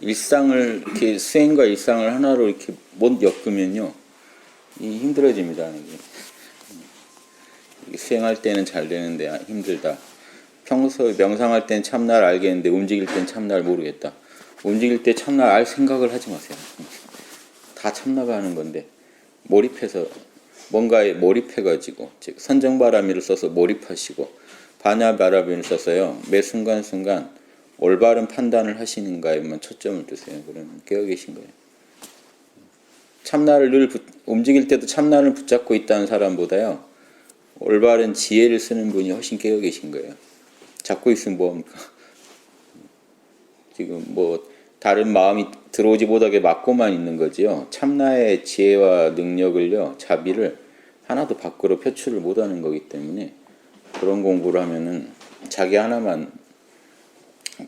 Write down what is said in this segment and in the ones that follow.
일상을 이렇게 수행과 일상을 하나로 이렇게 못 엮으면요 이 힘들어집니다. 이게. 수행할 때는 잘 되는데 아, 힘들다. 평소에 명상할 땐 참나를 알겠는데 움직일 땐 참나를 모르겠다. 움직일 때 참나 알 생각을 하지 마세요. 다 참나가 하는 건데 몰입해서 뭔가에 몰입해가지고 즉 선정바람이를 써서 몰입하시고 반야바라비를 써서요 매 순간순간 올바른 판단을 하시는가에만 초점을 두세요. 그러면 깨어 계신 거예요. 참나를 늘 붙- 움직일 때도 참나를 붙잡고 있다는 사람보다요 올바른 지혜를 쓰는 분이 훨씬 깨어 계신 거예요. 잡고 있으면 뭐합니까? 지금 뭐 다른 마음이 들어오지 못하게 막고만 있는 거지요. 참나의 지혜와 능력을요, 자비를 하나도 밖으로 표출을 못하는 거기 때문에 그런 공부를 하면은 자기 하나만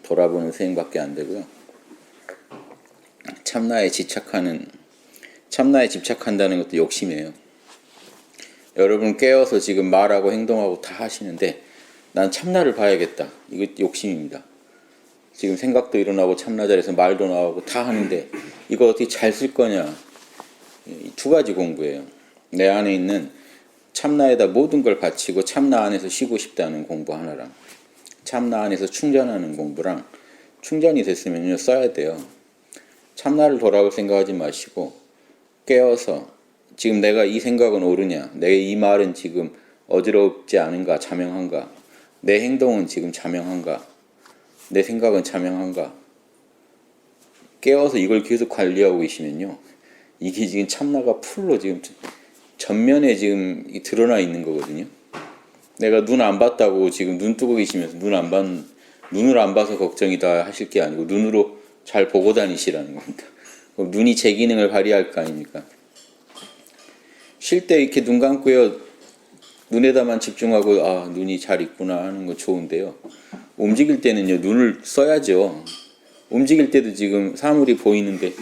돌아보는 수행밖에 안 되고요. 참나에 집착하는 참나에 집착한다는 것도 욕심이에요. 여러분 깨어서 지금 말하고 행동하고 다 하시는데 난 참나를 봐야겠다. 이거 욕심입니다. 지금 생각도 일어나고 참나 자리에서 말도 나오고 다 하는데 이거 어떻게 잘 쓸 거냐? 이두 가지 공부예요. 내 안에 있는 참나에다 모든 걸 바치고 참나 안에서 쉬고 싶다는 공부 하나랑 참나 안에서 충전하는 공부랑 충전이 됐으면요 써야 돼요. 참나를 돌아볼 생각하지 마시고 깨어서 지금 내가 이 생각은 옳으냐? 내 이 말은 지금 어지럽지 않은가? 자명한가? 내 행동은 지금 자명한가? 내 생각은 자명한가? 깨어서 이걸 계속 관리하고 계시면요. 이게 지금 참나가 풀로 지금 전면에 지금 이 드러나 있는 거거든요. 내가 눈 안 봤다고 지금 눈 뜨고 계시면서 눈 안 봤, 눈을 안 봐서 걱정이다 하실 게 아니고 눈으로 잘 보고 다니시라는 겁니다. 눈이 제 기능을 발휘할 거 아닙니까? 쉴 때 이렇게 눈 감고요. 눈에다만 집중하고 아 눈이 잘 있구나 하는 거 좋은데요. 움직일 때는요 눈을 써야죠. 움직일 때도 지금 사물이 보이는데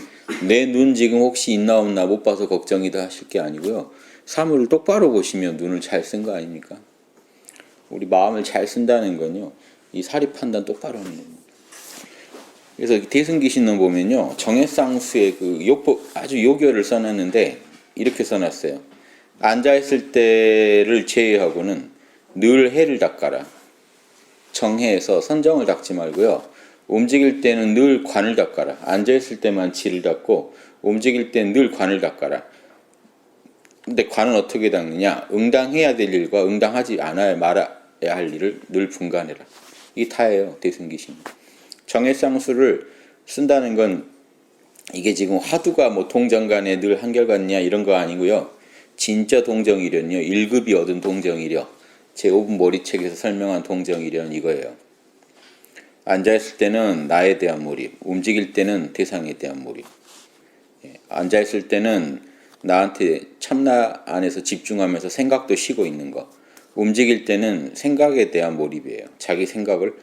내 눈 지금 혹시 있나 없나 못 봐서 걱정이다 하실 게 아니고요. 사물을 똑바로 보시면 눈을 잘 쓴 거 아닙니까? 우리 마음을 잘 쓴다는 건요. 이 사리 판단 똑바로 하는 겁니다. 그래서 대승기신론 보면요. 정해쌍수의 그 욕법 아주 요결을 써놨는데 이렇게 써놨어요. 앉아있을 때를 제외하고는 늘 해를 닦아라. 정해에서 선정을 닦지 말고요. 움직일 때는 늘 관을 닦아라. 앉아있을 때만 지를 닦고 움직일 때는 늘 관을 닦아라. 근데 관은 어떻게 닦느냐? 응당해야 될 일과 응당하지 않아야 말아야 할 일을 늘 분간해라. 이게 다예요. 대승기신. 정해쌍수를 쓴다는 건 이게 지금 화두가 뭐 동정간에 늘 한결같냐 이런 거 아니고요. 진짜 동정이련요. 1급이 얻은 동정이려. 제 5분 머리책에서 설명한 동정이련 이거예요. 앉아있을 때는 나에 대한 몰입, 움직일 때는 대상에 대한 몰입. 예, 앉아있을 때는 나한테 참나 안에서 집중하면서 생각도 쉬고 있는 거. 움직일 때는 생각에 대한 몰입이에요. 자기 생각을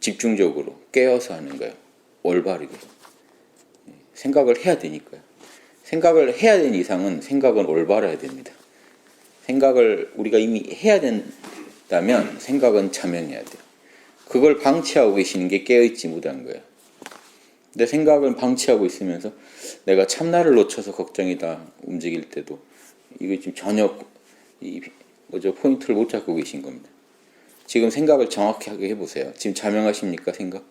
집중적으로 깨어서 하는 거예요. 올바르게. 예, 생각을 해야 되니까요. 생각을 해야 되는 이상은 생각은 올바라야 됩니다. 생각을 우리가 이미 해야 된다면 생각은 자명해야 돼요. 그걸 방치하고 계시는 게 깨어있지 못한 거예요. 내 생각을 방치하고 있으면서 내가 참나를 놓쳐서 걱정이다 움직일 때도 이거 지금 전혀 이 뭐죠 포인트를 못 잡고 계신 겁니다. 지금 생각을 정확하게 해보세요. 지금 자명하십니까 생각?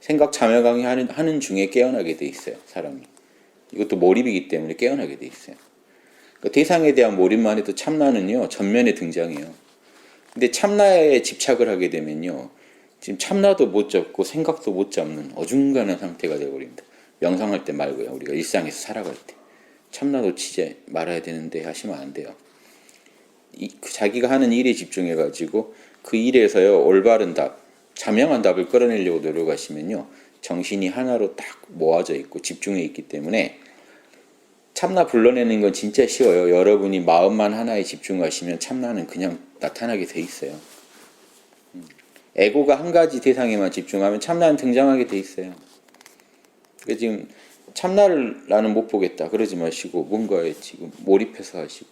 생각 자명하게 하는, 하는 중에 깨어나게 돼 있어요 사람이. 이것도 몰입이기 때문에 깨어나게 돼 있어요. 그 대상에 대한 몰입만 해도 참나는요 전면에 등장해요. 근데 참나에 집착을 하게 되면요 지금 참나도 못 잡고 생각도 못 잡는 어중간한 상태가 되어버립니다. 명상할 때 말고요 우리가 일상에서 살아갈 때 참나도 치지 말아야 되는데 하시면 안 돼요. 이, 그 자기가 하는 일에 집중해 가지고 그 일에서요 올바른 답, 자명한 답을 끌어내려고 노력하시면요 정신이 하나로 딱 모아져 있고 집중해 있기 때문에 참나 불러내는 건 진짜 쉬워요. 여러분이 마음만 하나에 집중하시면 참나는 그냥 나타나게 돼 있어요. 음. 에고가 한 가지 대상에만 집중하면 참나는 등장하게 돼 있어요. 그러니까 지금 참나를 나는 못 보겠다 그러지 마시고 뭔가에 지금 몰입해서 하시고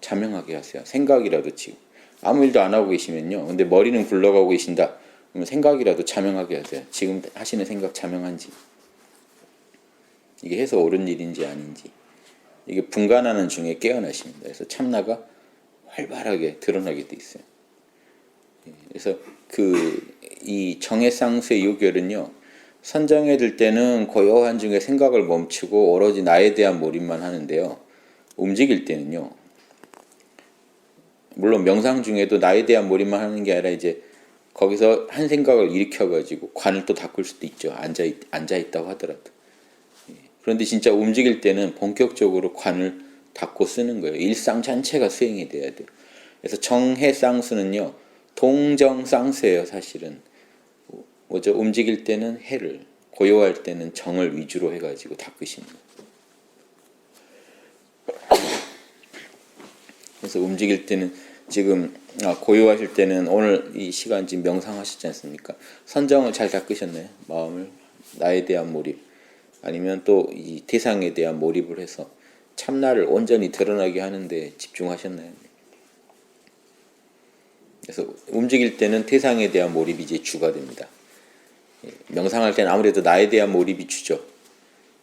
자명하게 하세요. 생각이라도 지금 아무 일도 안 하고 계시면요. 근데 머리는 굴러가고 계신다. 그러면 생각이라도 자명하게 하세요. 지금 하시는 생각 자명한지 이게 해서 옳은 일인지 아닌지 이게 분간하는 중에 깨어나십니다. 그래서 참나가 활발하게 드러나게 돼 있어요. 예, 그래서 그 이 정해상수의 요결은요 선정해 들 때는 고요한 중에 생각을 멈추고 오로지 나에 대한 몰입만 하는데요. 움직일 때는요 물론 명상 중에도 나에 대한 몰입만 하는 게 아니라 이제 거기서 한 생각을 일으켜 가지고 관을 또 닦을 수도 있죠. 앉아 있, 앉아 있다고 하더라도. 예, 그런데 진짜 움직일 때는 본격적으로 관을 닫고 쓰는 거예요. 일상 전체가 수행이 돼야 돼요. 그래서 정해상수는요 동정쌍수예요 사실은. 뭐죠? 움직일 때는 해를 고요할 때는 정을 위주로 해가지고 닦으십니다 그래서 움직일 때는 지금 아, 고요하실 때는 오늘 이 시간 지금 명상하셨지 않습니까? 선정을 잘 닦으셨나요 마음을. 나에 대한 몰입. 아니면 또 이 대상에 대한 몰입을 해서 참나를 온전히 드러나게 하는데 집중하셨나요 그래서 움직일 때는 태상에 대한 몰입이 이제 주가 됩니다. 예, 명상할 때는 아무래도 나에 대한 몰입이 주죠.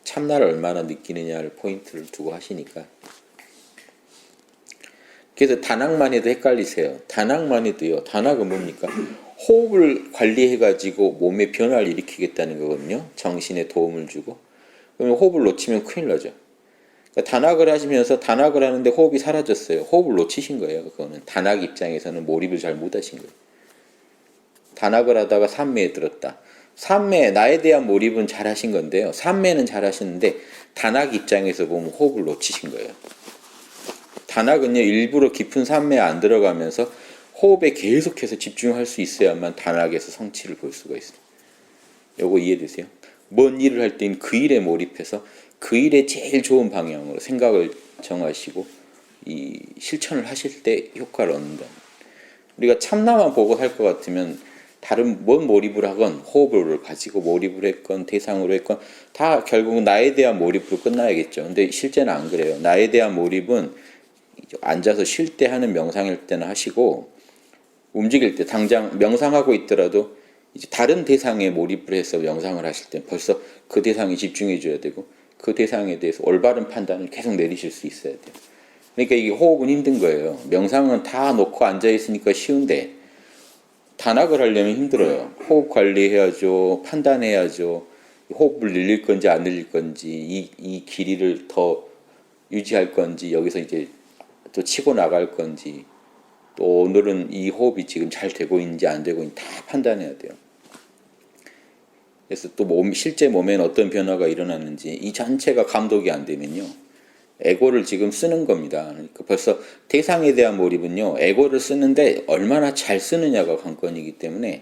참나를 얼마나 느끼느냐를 포인트를 두고 하시니까. 그래서 단학만 해도 헷갈리세요. 단학만 해도요. 단학은 뭡니까? 호흡을 관리해가지고 몸의 변화를 일으키겠다는 거거든요. 정신에 도움을 주고. 그러면 호흡을 놓치면 큰일 나죠. 그러니까 단학을 하시면서 단학을 하는데 호흡이 사라졌어요. 호흡을 놓치신 거예요. 그거는 단학 입장에서는 몰입을 잘 못하신 거예요. 단학을 하다가 삼매에 들었다. 삼매 나에 대한 몰입은 잘 하신 건데요. 삼매는 잘 하시는데 단학 입장에서 보면 호흡을 놓치신 거예요. 단학은요 일부러 깊은 삼매에 안 들어가면서 호흡에 계속해서 집중할 수 있어야만 단학에서 성취를 볼 수가 있어요. 요거 이해되세요? 뭔 일을 할 때는 그 일에 몰입해서 그 일에 제일 좋은 방향으로 생각을 정하시고 이 실천을 하실 때 효과를 얻는다. 우리가 참나만 보고 할것 같으면 다른 뭔 몰입을 하건 호흡을 가지고 몰입을 했건 대상으로 했건 다 결국은 나에 대한 몰입으로 끝나야겠죠. 근데 실제는 안 그래요. 나에 대한 몰입은 앉아서 쉴 때 하는 명상일 때는 하시고 움직일 때 당장 명상하고 있더라도 이제 다른 대상에 몰입을 해서 명상을 하실 때 벌써 그 대상에 집중해 줘야 되고 그 대상에 대해서 올바른 판단을 계속 내리실 수 있어야 돼요. 그러니까 이게 호흡은 힘든 거예요. 명상은 다 놓고 앉아 있으니까 쉬운데 단학을 하려면 힘들어요. 호흡 관리해야죠. 판단해야죠. 호흡을 늘릴 건지 안 늘릴 건지 이, 이 길이를 더 유지할 건지 여기서 이제 또 치고 나갈 건지 또 오늘은 이 호흡이 지금 잘 되고 있는지 안 되고 있는지 다 판단해야 돼요. 그래서 또 몸, 실제 몸에는 어떤 변화가 일어났는지 이 전체가 감독이 안 되면요. 에고를 지금 쓰는 겁니다. 그러니까 벌써 대상에 대한 몰입은요. 에고를 쓰는데 얼마나 잘 쓰느냐가 관건이기 때문에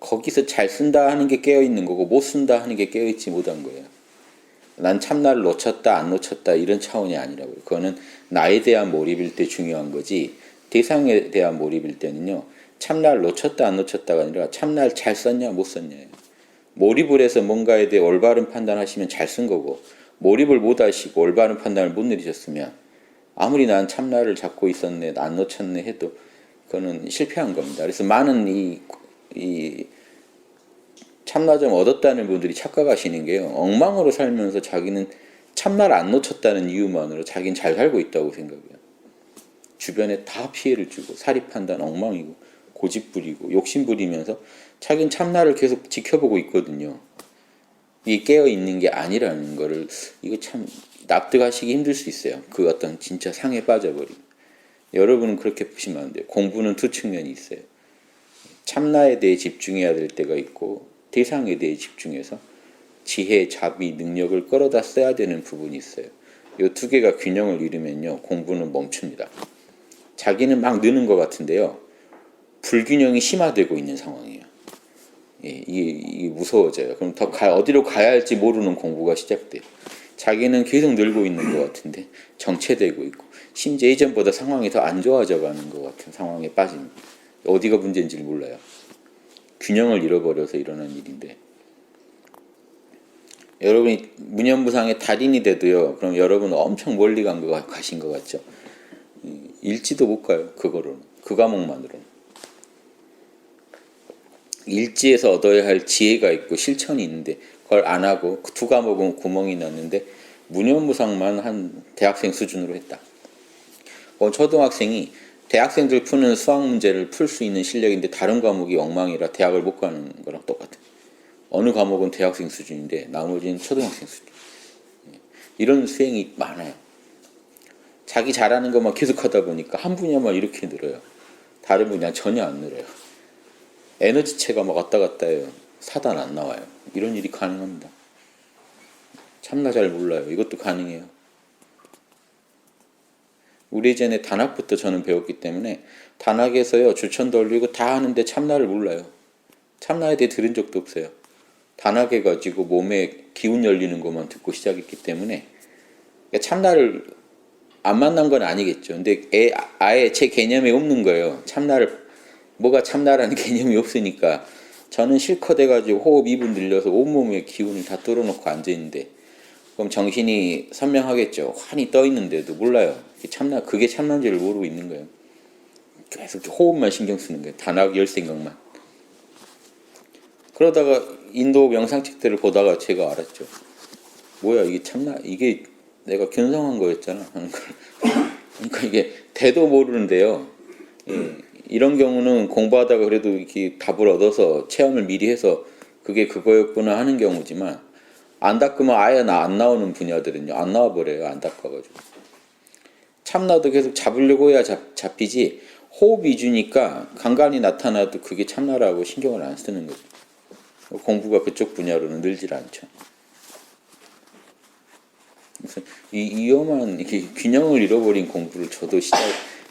거기서 잘 쓴다 하는 게 깨어 있는 거고 못 쓴다 하는 게 깨어 있지 못한 거예요. 난 참나를 놓쳤다 안 놓쳤다 이런 차원이 아니라고요. 그거는 나에 대한 몰입일 때 중요한 거지 대상에 대한 몰입일 때는요. 참나를 놓쳤다 안 놓쳤다가 아니라 참나를 잘 썼냐 못 썼냐예요. 몰입을 해서 뭔가에 대해 올바른 판단하시면 잘 쓴 거고 몰입을 못 하시고 올바른 판단을 못 내리셨으면 아무리 난 참나를 잡고 있었네 안 놓쳤네 해도 그거는 실패한 겁니다. 그래서 많은 이, 이 참나점 얻었다는 분들이 착각하시는 게요. 엉망으로 살면서 자기는 참나를 안 놓쳤다는 이유만으로 자기는 잘 살고 있다고 생각해요. 주변에 다 피해를 주고 사리 판단 엉망이고 고집 부리고 욕심 부리면서 자기는 참나를 계속 지켜보고 있거든요. 이 깨어 있는 게 아니라는 거를 이거 참 납득하시기 힘들 수 있어요. 그 어떤 진짜 상에 빠져버림. 여러분은 그렇게 보시면 안 돼요. 공부는 두 측면이 있어요. 참나에 대해 집중해야 될 때가 있고 대상에 대해 집중해서 지혜, 자비, 능력을 끌어다 써야 되는 부분이 있어요. 이 두 개가 균형을 이루면요 공부는 멈춥니다. 자기는 막 느는 것 같은데요 불균형이 심화되고 있는 상황이에요. 예, 이게, 이게 무서워져요. 그럼 더 가, 어디로 가야 할지 모르는 공부가 시작돼요. 자기는 계속 늘고 있는 것 같은데 정체되고 있고 심지어 예전보다 상황이 더 안 좋아져 가는 것 같은 상황에 빠집니다. 어디가 문제인지 몰라요. 균형을 잃어버려서 일어난 일인데 여러분이 무념무상의 달인이 돼도요. 그럼 여러분 엄청 멀리 간 거 가신 것 같죠. 일지도 못 가요. 그거로는 그 과목만으로는. 일지에서 얻어야 할 지혜가 있고 실천이 있는데 걸안 하고 그두 과목은 구멍이 났는데 무념무상만 한 대학생 수준으로 했다. 어, 초등학생이 대학생들 푸는 수학 문제를 풀 수 있는 실력인데 다른 과목이 엉망이라 대학을 못 가는 거랑 똑같아. 어느 과목은 대학생 수준인데 나머지는 초등학생 수준. 예. 이런 수행이 많아요. 자기 잘하는 것만 계속 하다 보니까 한 분야만 이렇게 늘어요. 다른 분야 전혀 안 늘어요. 에너지체가 막 왔다 갔다 해요. 사단 안 나와요. 이런 일이 가능합니다. 참나 잘 몰라요. 이것도 가능해요. 우리 예전에 단학부터 저는 배웠기 때문에 단학에서요 주천도 올리고 다 하는데 참나를 몰라요. 참나에 대해 들은 적도 없어요. 단학해 가지고 몸에 기운 열리는 것만 듣고 시작했기 때문에 그러니까 참나를 안 만난 건 아니겠죠. 근데 애, 아예 제 개념에 없는 거예요. 참나를 뭐가 참나라는 개념이 없으니까 저는 실컷 해가지고 호흡 2분 늘려서 온몸에 기운을 다 뚫어놓고 앉아있는데 그럼 정신이 선명하겠죠. 환히 떠 있는데도 몰라요. 참나 그게 참나인지를 모르고 있는 거예요. 계속 호흡만 신경 쓰는 거예요. 단학 열 생각만. 그러다가 인도 명상책들을 보다가 제가 알았죠. 뭐야 이게 참나 이게 내가 견성한 거였잖아. 그러니까 이게 대도 모르는데요. 예, 이런 경우는 공부하다가 그래도 이렇게 답을 얻어서 체험을 미리 해서 그게 그거였구나 하는 경우지만 안 닦으면 아예 나 안 나오는 분야들은요. 안 나와 버려요 안 닦아가지고. 참나도 계속 잡으려고 해야 잡, 잡히지. 호흡 위주니까 간간히 나타나도 그게 참나라고 신경을 안 쓰는 거죠 공부가 그쪽 분야로는 늘질 않죠. 그래서 이 위험한 이렇게 균형을 잃어버린 공부를 저도 시작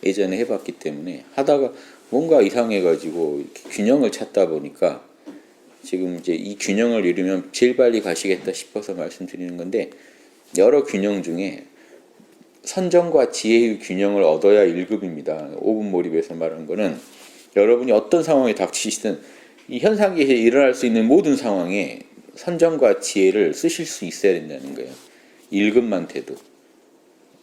예전에 해봤기 때문에 하다가 뭔가 이상해가지고 균형을 찾다 보니까 지금 이제 이 균형을 이루면 제일 빨리 가시겠다 싶어서 말씀드리는 건데 여러 균형 중에 선정과 지혜의 균형을 얻어야 1급입니다. 5분 몰입에서 말한 거는 여러분이 어떤 상황에 닥치시든 이 현상계에서 일어날 수 있는 모든 상황에 선정과 지혜를 쓰실 수 있어야 된다는 거예요. 1급만 돼도.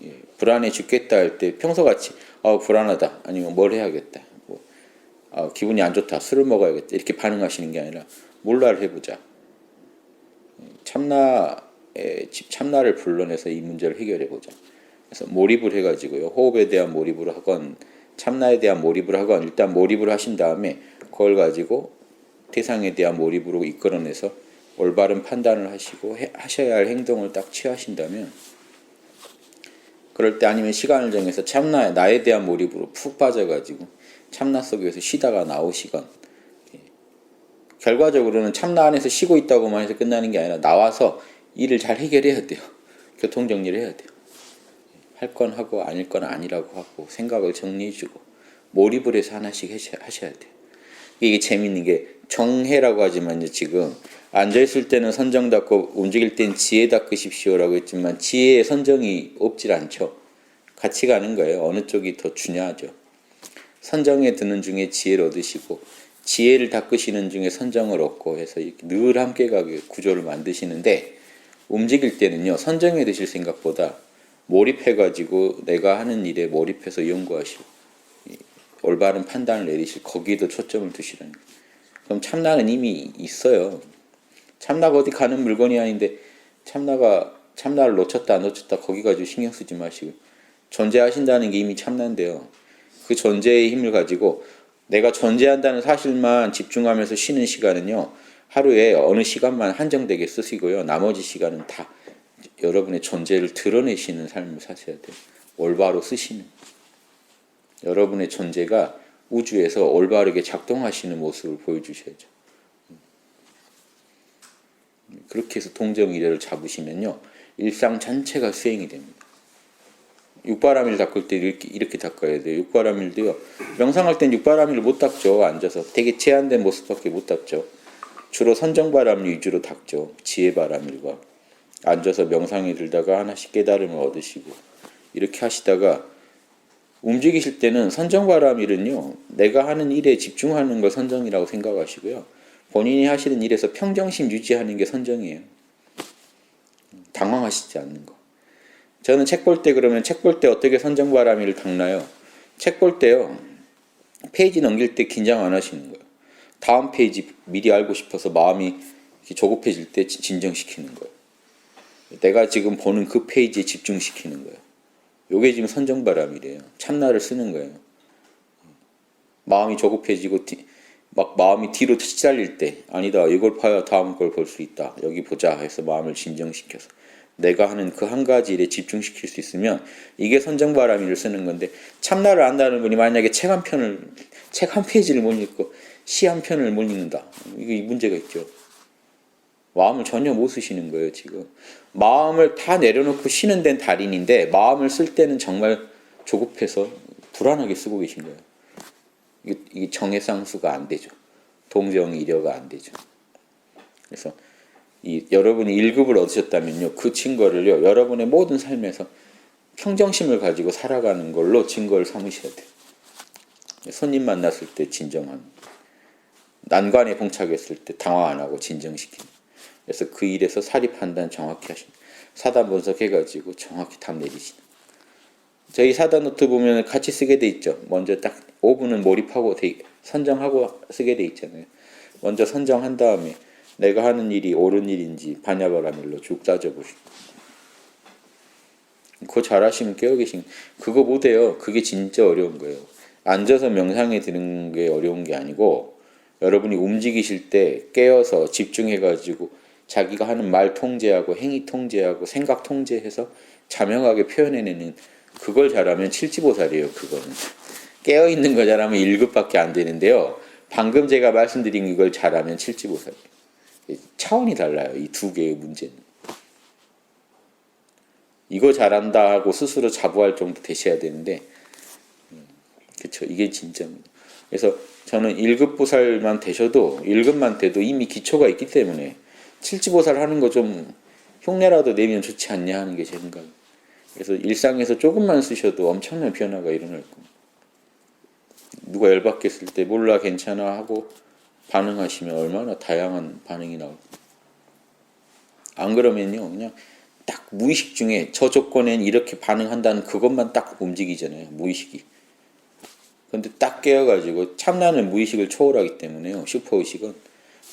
예, 불안해 죽겠다 할 때 평소같이 아 불안하다. 아니면 뭘 해야겠다. 뭐 아, 기분이 안 좋다. 술을 먹어야겠다. 이렇게 반응하시는 게 아니라 몰라를 해보자. 참나의 집 참나를 불러내서 이 문제를 해결해 보자. 그래서 몰입을 해가지고요. 호흡에 대한 몰입을 하건 참나에 대한 몰입을 하건 일단 몰입을 하신 다음에 그걸 가지고 대상에 대한 몰입으로 이끌어내서 올바른 판단을 하시고 해, 하셔야 할 행동을 딱 취하신다면 그럴 때 아니면 시간을 정해서 참나 나에 대한 몰입으로 푹 빠져가지고 참나 속에서 쉬다가 나오시건 예. 결과적으로는 참나 안에서 쉬고 있다고만 해서 끝나는 게 아니라 나와서 일을 잘 해결해야 돼요. 교통 정리를 해야 돼요. 할 건 하고 아닐 건 아니라고 하고 생각을 정리해주고 몰입을 해서 하나씩 하셔야, 돼요. 이게 재밌는 게 정해라고 하지만 지금 앉아 있을 때는 선정 닦고 움직일 땐 지혜 닦으십시오라고 했지만 지혜의 선정이 없질 않죠. 같이 가는 거예요. 어느 쪽이 더 중요하죠. 선정에 드는 중에 지혜를 얻으시고 지혜를 닦으시는 중에 선정을 얻고 해서 이렇게 늘 함께 가게 구조를 만드시는데 움직일 때는요 선정에 드실 생각보다 몰입해가지고 내가 하는 일에 몰입해서 연구하시고 이 올바른 판단을 내리실 거기에도 초점을 두시라는 거예요. 그럼 참나는 이미 있어요. 참나가 어디 가는 물건이 아닌데 참나가 참나를 놓쳤다 안 놓쳤다 거기 가지고 신경 쓰지 마시고 존재하신다는 게 이미 참나인데요. 그 존재의 힘을 가지고 내가 존재한다는 사실만 집중하면서 쉬는 시간은요. 하루에 어느 시간만 한정되게 쓰시고요. 나머지 시간은 다 여러분의 존재를 드러내시는 삶을 사셔야 돼요. 올바로 쓰시는. 여러분의 존재가 우주에서 올바르게 작동하시는 모습을 보여주셔야죠. 그렇게 해서 동정이래를 잡으시면요. 일상 전체가 수행이 됩니다. 육바라밀 닦을 때 이렇게, 이렇게 닦아야 돼요. 육바라밀도요. 명상할 땐 육바라밀을 못 닦죠. 앉아서. 되게 제한된 모습밖에 못 닦죠. 주로 선정바라밀 위주로 닦죠. 지혜바라밀과. 앉아서 명상에 들다가 하나씩 깨달음을 얻으시고. 이렇게 하시다가 움직이실 때는 선정바라밀은요. 내가 하는 일에 집중하는 걸 선정이라고 생각하시고요. 본인이 하시는 일에서 평정심 유지하는 게 선정이에요. 당황하시지 않는 거. 저는 책 볼 때 그러면 책 볼 때 어떻게 선정바람이를 닦나요? 책 볼 때요. 페이지 넘길 때 긴장 안 하시는 거예요. 다음 페이지 미리 알고 싶어서 마음이 조급해질 때 진- 진정시키는 거예요. 내가 지금 보는 그 페이지에 집중시키는 거예요. 요게 지금 선정바람이래요. 참나를 쓰는 거예요. 마음이 조급해지고 뒤- 막 마음이 뒤로 치달릴 때 아니다 이걸 봐야 다음 걸 볼 수 있다. 여기 보자 해서 마음을 진정시켜서 내가 하는 그 한 가지 일에 집중시킬 수 있으면 이게 선정바람이를 쓰는 건데 참나를 안다는 분이 만약에 책 한 편을 책 한 페이지를 못 읽고 시 한 편을 못 읽는다. 이게 문제가 있죠. 마음을 전혀 못 쓰시는 거예요 지금. 마음을 다 내려놓고 쉬는 데는 달인인데 마음을 쓸 때는 정말 조급해서 불안하게 쓰고 계신 거예요 이게, 정해상수가 안 되죠. 동정이려가 안 되죠. 그래서 이 여러분이 1급을 얻으셨다면요. 그 증거를요. 여러분의 모든 삶에서 평정심을 가지고 살아가는 걸로 증거를 삼으셔야 돼요. 손님 만났을 때 진정한 난관에 봉착했을 때 당황 안 하고 진정시키는 그래서 그 일에서 사리 판단 정확히 하시는 사단 분석해가지고 정확히 답 내리시는 저희 사단 노트 보면 같이 쓰게 돼 있죠. 먼저 딱 5분은 몰입하고 돼- 선정하고 쓰게 돼 있잖아요. 먼저 선정한 다음에 내가 하는 일이 옳은 일인지 반야바라밀로 쭉 따져보시고 그거 잘하시면 깨어 계신 그거 못해요. 그게 진짜 어려운 거예요. 앉아서 명상에 드는 게 어려운 게 아니고 여러분이 움직이실 때 깨어서 집중해가지고 자기가 하는 말 통제하고 행위 통제하고 생각 통제해서 자명하게 표현해내는 그걸 잘하면 칠지보살이에요. 그거는 깨어 있는 거 잘하면 1급밖에 안 되는데요. 방금 제가 말씀드린 이걸 잘하면 칠지보살이에요. 차원이 달라요. 이 두 개의 문제는. 이거 잘한다 하고 스스로 자부할 정도 되셔야 되는데 그렇죠. 이게 진짜입니다. 그래서 저는 1급 보살만 되셔도 1급만 돼도 이미 기초가 있기 때문에 칠지보살 하는 거 좀 흉내라도 내면 좋지 않냐 하는 게 제 생각. 그래서 일상에서 조금만 쓰셔도 엄청난 변화가 일어날 겁니다. 누가 열받겠을 때 몰라 괜찮아 하고 반응하시면 얼마나 다양한 반응이 나올까. 안 그러면요 그냥 딱 무의식 중에 저 조건엔 이렇게 반응한다는 그것만 딱 움직이잖아요 무의식이. 근데 딱 깨어가지고 참나는 무의식을 초월하기 때문에요. 슈퍼의식은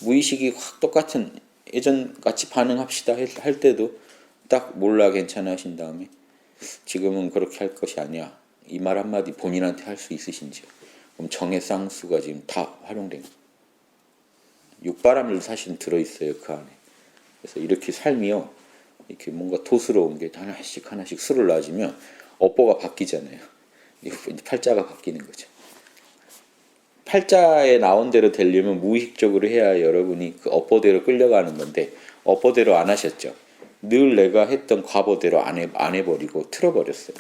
무의식이 확 똑같은 예전 같이 반응합시다 할- 할 때도 딱 몰라 괜찮아 하신 다음에 지금은 그렇게 할 것이 아니야. 이 말 한마디 본인한테 할 수 있으신지요? 그럼 정의 쌍수가 지금 다 활용된. 육바람을 사실은 들어있어요 그 안에. 그래서 이렇게 삶이요 이렇게 뭔가 토스러운 게 하나씩 하나씩 술을 놔주면 업보가 바뀌잖아요. 팔자가 바뀌는 거죠. 팔자에 나온 대로 되려면 무의식적으로 해야 여러분이 그 업보대로 끌려가는 건데 업보대로 안 하셨죠. 늘 내가 했던 과보대로 안, 해, 안 해버리고 틀어버렸어요.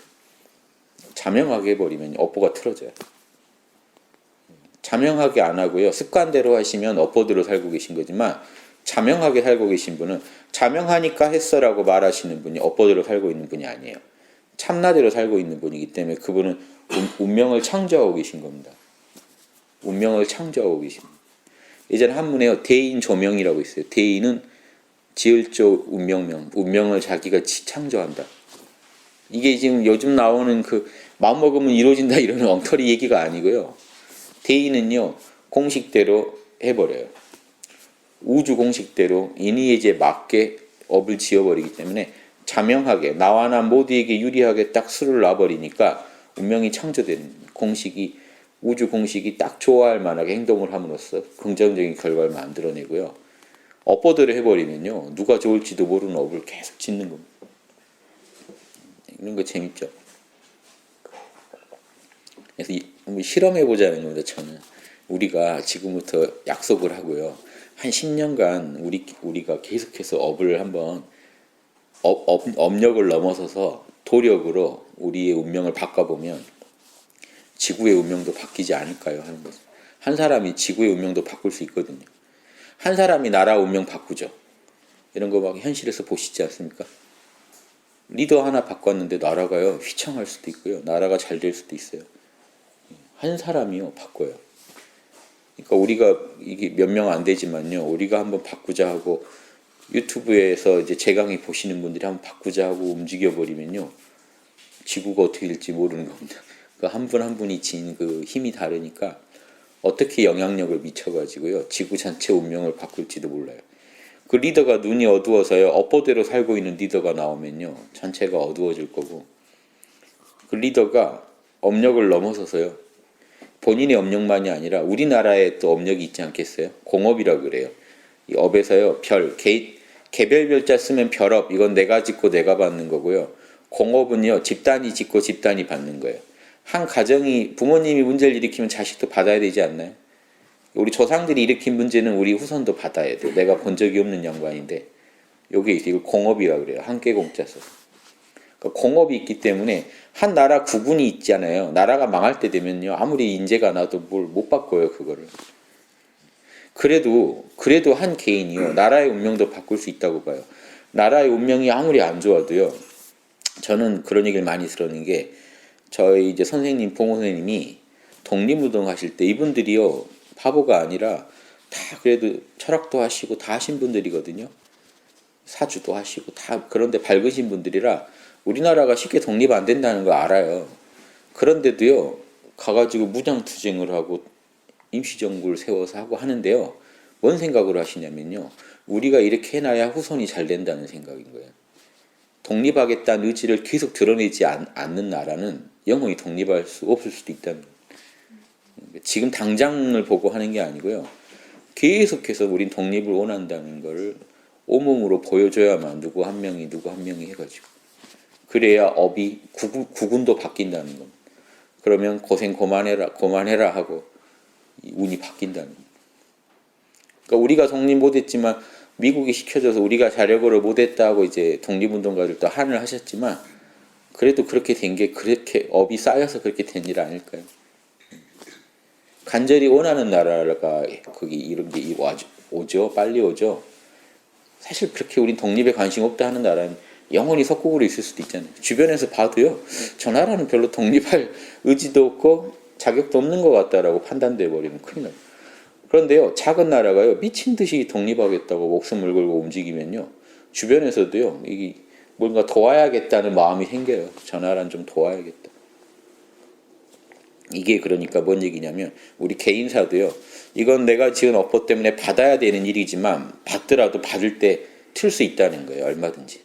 자명하게 해버리면 업보가 틀어져요. 자명하게 안 하고요. 습관대로 하시면 업보대로 살고 계신 거지만 자명하게 살고 계신 분은 자명하니까 했어라고 말하시는 분이 업보대로 살고 있는 분이 아니에요. 참나대로 살고 있는 분이기 때문에 그분은 운- 운명을 창조하고 계신 겁니다. 운명을 창조하고 계십니다. 예전에 한문에요. 대인 조명이라고 있어요. 대인은 지을조 운명명, 운명을 자기가 지- 창조한다. 이게 지금 요즘 나오는 그 마음먹으면 이루어진다 이런 엉터리 얘기가 아니고요. 대인은요 공식대로 해버려요. 우주 공식대로 인의예제 맞게 업을 지어버리기 때문에 자명하게 나와 나 모두에게 유리하게 딱 수를 놔버리니까 운명이 창조되는 공식이 우주 공식이 딱 좋아할 만하게 행동을 함으로써 긍정적인 결과를 만들어내고요. 업보대로 해버리면요 누가 좋을지도 모르는 업을 계속 짓는 겁니다. 이런 거 재밌죠. 그래서 이- 실험해 보자는 겁니다. 저는 우리가 지금부터 약속을 하고요. 한 10년간 우리 우리가 계속해서 업을 한번 업, 업, 업력을 넘어서서 도력으로 우리의 운명을 바꿔보면 지구의 운명도 바뀌지 않을까요? 하는 거죠. 한 사람이 지구의 운명도 바꿀 수 있거든요. 한 사람이 나라 운명 바꾸죠. 이런 거 막 현실에서 보시지 않습니까? 리더 하나 바꿨는데 나라가요 휘청할 수도 있고요. 나라가 잘 될 수도 있어요. 한 사람이요 바꿔요. 그러니까 우리가 이게 몇 명 안 되지만요. 우리가 한번 바꾸자 하고 유튜브에서 이제 제 강의 보시는 분들이 한번 바꾸자 하고 움직여 버리면요. 지구가 어떻게 될지 모르는 겁니다. 그한분 한 분이 진그 힘이 다르니까 어떻게 영향력을 미쳐 가지고요. 지구 전체 운명을 바꿀지도 몰라요. 그 리더가 눈이 어두워서요 업보대로 살고 있는 리더가 나오면요 전체가 어두워질 거고 그 리더가 업력을 넘어서서요 본인의 업력만이 아니라 우리나라에 또 업력이 있지 않겠어요? 공업이라고 그래요. 이 업에서요 별 개, 개별 별자 쓰면 별업 이건 내가 짓고 내가 받는 거고요. 공업은요 집단이 짓고 집단이 받는 거예요. 한 가정이 부모님이 문제를 일으키면 자식도 받아야 되지 않나요? 우리 조상들이 일으킨 문제는 우리 후손도 받아야 돼. 내가 본 적이 없는 양반인데 요게 이걸 공업이라 그래요. 한개 공짜 써. 그러니까 공업이 있기 때문에 한 나라 구분이 있잖아요. 나라가 망할 때 되면요. 아무리 인재가 나도 뭘 못 바꿔요, 그거를. 그래도 그래도 한 개인이요. 나라의 운명도 바꿀 수 있다고 봐요. 나라의 운명이 아무리 안 좋아도요. 저는 그런 얘기를 많이 들었는 게 저희 이제 선생님 봉호 선생님이 독립운동 하실 때 이분들이요. 바보가 아니라 다 그래도 철학도 하시고 다 하신 분들이거든요. 사주도 하시고 다 그런데 밝으신 분들이라 우리나라가 쉽게 독립 안 된다는 거 알아요. 그런데도요, 가가지고 무장투쟁을 하고 임시정부를 세워서 하고 하는데요. 뭔 생각을 하시냐면요. 우리가 이렇게 해놔야 후손이 잘 된다는 생각인 거예요. 독립하겠다는 의지를 계속 드러내지 않, 않는 나라는 영원히 독립할 수 없을 수도 있다는 거예요. 지금 당장을 보고 하는 게 아니고요. 계속해서 우린 독립을 원한다는 걸 온몸으로 보여줘야만 누구 한 명이 누구 한 명이 해가지고 그래야 업이 구군, 구군도 바뀐다는 겁니다. 그러면 고생 그만해라 그만해라 하고 이 운이 바뀐다는. 그러니까 우리가 독립 못했지만 미국이 시켜줘서 우리가 자력으로 못했다고 이제 독립운동가들도 한을 하셨지만 그래도 그렇게 된 게 그렇게 업이 쌓여서 그렇게 된 일 아닐까요? 간절히 원하는 나라가 거기 이런 게 오죠 빨리 오죠. 사실 그렇게 우린 독립에 관심 없다 하는 나라는 영원히 석국으로 있을 수도 있잖아요. 주변에서 봐도요, 저 나라는 별로 독립할 의지도 없고 자격도 없는 것 같다라고 판단돼 버리면 큰일 나요. 그런데요, 작은 나라가요 미친 듯이 독립하겠다고 목숨을 걸고 움직이면요, 주변에서도요 이게 뭔가 도와야겠다는 마음이 생겨요. 저 나라는 좀 도와야겠다. 이게 그러니까 뭔 얘기냐면 우리 개인사도요. 이건 내가 지은 업보 때문에 받아야 되는 일이지만 받더라도 받을 때 틀 수 있다는 거예요. 얼마든지.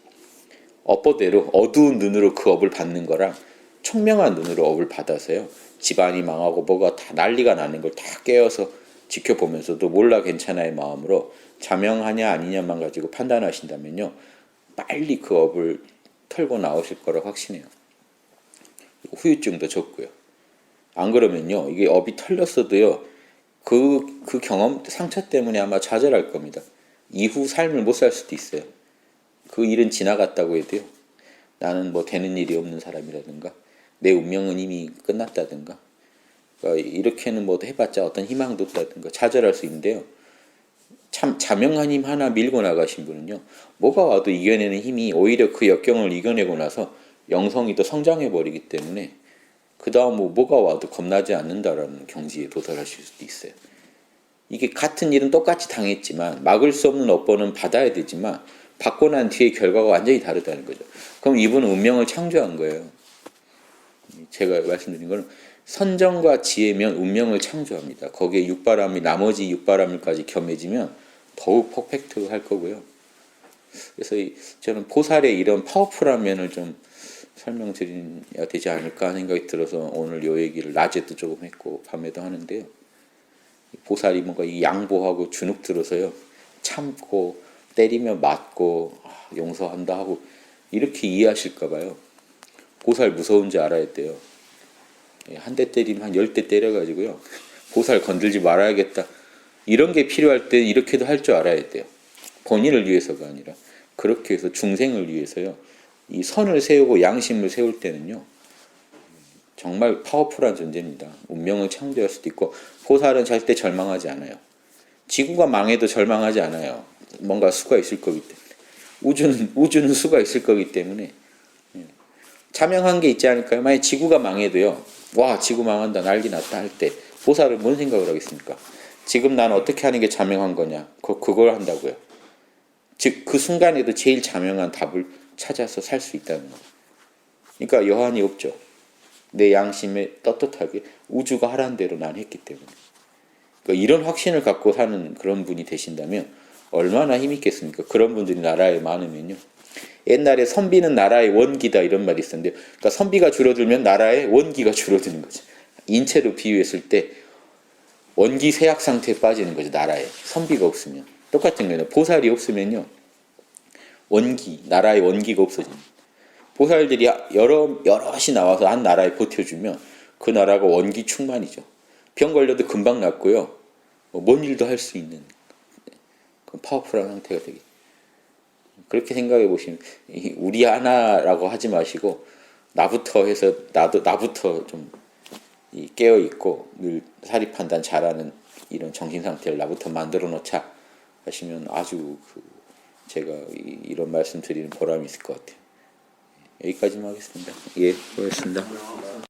업보대로 어두운 눈으로 그 업을 받는 거랑 총명한 눈으로 업을 받아서요. 집안이 망하고 뭐가 다 난리가 나는 걸 다 깨어서 지켜보면서도 몰라 괜찮아의 마음으로 자명하냐 아니냐만 가지고 판단하신다면요. 빨리 그 업을 털고 나오실 거라 확신해요. 후유증도 적고요. 안 그러면요. 이게 업이 털렸어도요. 그, 그 경험, 상처 때문에 아마 좌절할 겁니다. 이후 삶을 못 살 수도 있어요. 그 일은 지나갔다고 해도 요. 나는 뭐 되는 일이 없는 사람이라든가 내 운명은 이미 끝났다든가 그러니까 이렇게는 뭐 해봤자 어떤 희망도 없다든가 좌절할 수 있는데요. 참 자명한 힘 하나 밀고 나가신 분은요. 뭐가 와도 이겨내는 힘이 오히려 그 역경을 이겨내고 나서 영성이 더 성장해 버리기 때문에 그 다음 뭐 뭐가 와도 겁나지 않는다라는 경지에 도달하실 수도 있어요. 이게 같은 일은 똑같이 당했지만 막을 수 없는 업보는 받아야 되지만 받고 난 뒤에 결과가 완전히 다르다는 거죠. 그럼 이분은 운명을 창조한 거예요. 제가 말씀드린 거는 선정과 지혜면 운명을 창조합니다. 거기에 육바람이 나머지 육바람을까지 겸해지면 더욱 퍼펙트 할 거고요. 그래서 이- 저는 보살의 이런 파워풀한 면을 좀 설명드려야 되지 않을까 하는 생각이 들어서 오늘 요 얘기를 낮에도 조금 했고 밤에도 하는데요. 보살이 뭔가 이 양보하고 주눅 들어서요. 참고 때리면 맞고 아, 용서한다 하고 이렇게 이해하실까 봐요. 보살 무서운지 알아야 돼요. 예, 한대 때리면 한 열 대 때려가지고요. 보살 건들지 말아야겠다. 이런 게 필요할 때 이렇게도 할 줄 알아야 돼요. 본인을 위해서가 아니라 그렇게 해서 중생을 위해서요. 이 선을 세우고 양심을 세울 때는요. 정말 파워풀한 존재입니다. 운명을 창조할 수도 있고 보살은 절대 절망하지 않아요. 지구가 망해도 절망하지 않아요. 뭔가 수가 있을 거기 때문에 우주는 우주는 수가 있을 거기 때문에 예. 자명한 게 있지 않을까요? 만약 지구가 망해도요. 와 지구 망한다 난리 났다 할 때 보살은 뭔 생각을 하겠습니까? 지금 난 어떻게 하는 게 자명한 거냐? 그 그걸 한다고요. 즉 그 순간에도 제일 자명한 답을 찾아서 살 수 있다는 거예요. 그러니까 여한이 없죠. 내 양심에 떳떳하게 우주가 하라는 대로 난 했기 때문에. 그러니까 이런 확신을 갖고 사는 그런 분이 되신다면 얼마나 힘있겠습니까? 그런 분들이 나라에 많으면요. 옛날에 선비는 나라의 원기다 이런 말이 있었는데, 그러니까 선비가 줄어들면 나라의 원기가 줄어드는 거죠. 인체로 비유했을 때 원기 쇠약 상태에 빠지는 거죠. 나라에 선비가 없으면 똑같은 거예요. 보살이 없으면요, 원기 나라의 원기가 없어집니다. 보살들이 여러 여럿이 나와서 한 나라에 버텨주면 그 나라가 원기 충만이죠. 병 걸려도 금방 낫고요. 뭐뭔 일도 할 수 있는 그 파워풀한 상태가 되게 그렇게 생각해 보시면 이 우리 하나라고 하지 마시고 나부터 해서 나도 나부터 좀 깨어 있고 늘 사리 판단 잘하는 이런 정신 상태를 나부터 만들어 놓자 하시면 아주 그 제가 이- 이런 말씀 드리는 보람이 있을 것 같아요. 여기까지만 하겠습니다. 예, 고맙습니다.